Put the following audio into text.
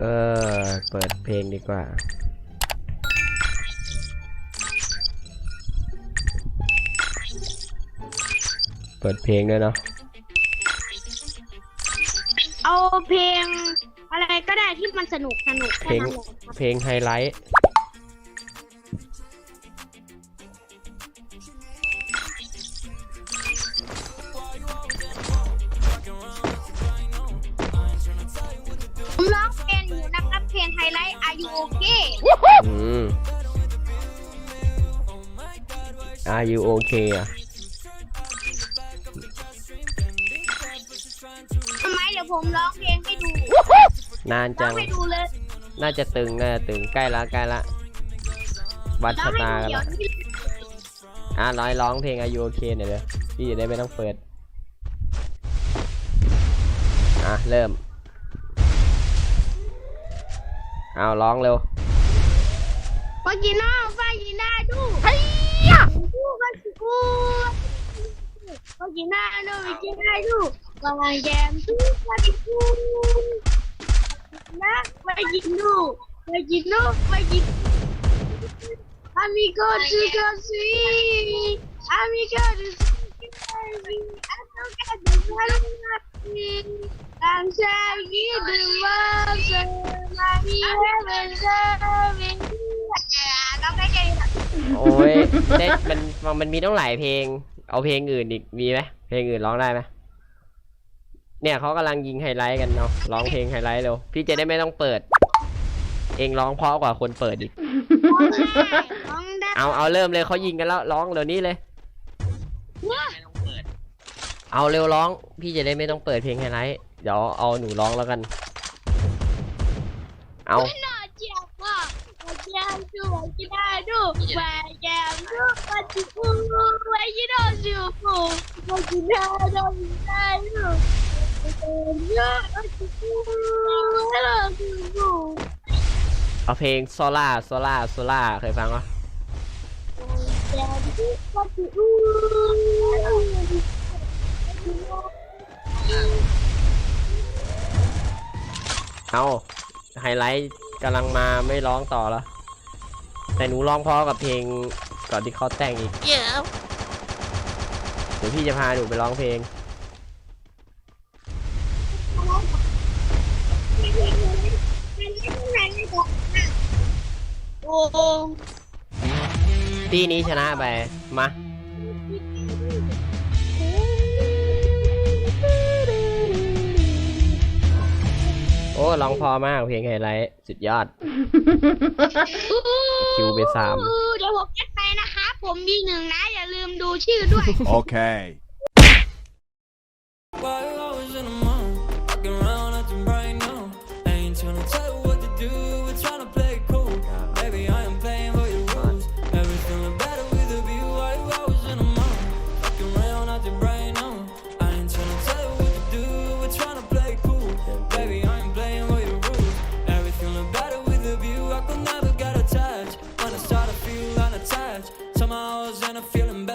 เออ เปิดเพลงดีกว่า เปิดเพลงด้วยเนาะ เอาเพลงอะไรก็ได้ที่มันสนุกสนุกเพลงแค่นั้นแหละครับเพลงไฮไลท์ Are you okay อืม Are you okay อะทำไมเดี๋ยวผมร้องเพลงให้ดูนานร้จัองง ให้ดูเลยน่าจะตึง น่าจะตึง ใกล้ละใกล้ละวัดร้อชะงให้ตาดูกันเดี๋ยวละนี้อะร้อยร้องเพลง Are you okay หน่อยเลยพี่จะได้ไม่ต้องเปิด อะ เริ่ม เอาร้องเร็ว วากิน่าฟากิน่าดูเฮ้ยดูวากิกูวากิน่าดูวากิน่าดูวาแกมดูวากิกูนะวากินูวากินูวากิ Amigo to go see Amigo to see I don't get the money I'm sorry the monster Mommy never love me ต้องได้ใจ โอ้ยเด็มันมันมีต้องหลายเพลง เอาเพลงอื่นอีกมีไหมเพลงอื่นร้องได้ไหมเนี่ยเขากำลังยิงไฮไลท์กันเนาะร้องเพลงไฮไลท์เร็วพี่จะได้ไม่ต้องเปิด เองร้องเพราะกว่าคนเปิดอีกต้องได้เอาเอาเริ่มเลยเขายิงกันแล้วร้องเดี๋ยวนี้เลย เอาเร็วร้อง พี่จะได้ไม่ต้องเปิดเพลงไฮไลท์เดี๋ยวเอาหนูร้องแล้วกัน เอาเจ็บอะวาแกมดูวากิน่าดูวาแกมดูวาจิกูวากิน่าดูวากิน่าดูวากิน่าดูเอาเพลงโซล่าโซล่าโซล่าเคยฟังปะเอา ไฮไลท์กำลังมาไม่ร้องต่อแล้ว แต่หนูร้องเพราะกับเพลงก่อนที่เขาแต่งอีก เดี๋ยวพี่จะพาหนูไปร้องเพลง โอ้ที่นี้ชนะไป มา ร้องเพอมากเพลงไฮไลท์สุดยอด คิวไปสาม เดี๋ยวผมแอดไปนะครับ ผมมีหนึ่งนะ อย่าลืมดูชื่อด้วย Okay. miles and I'm feeling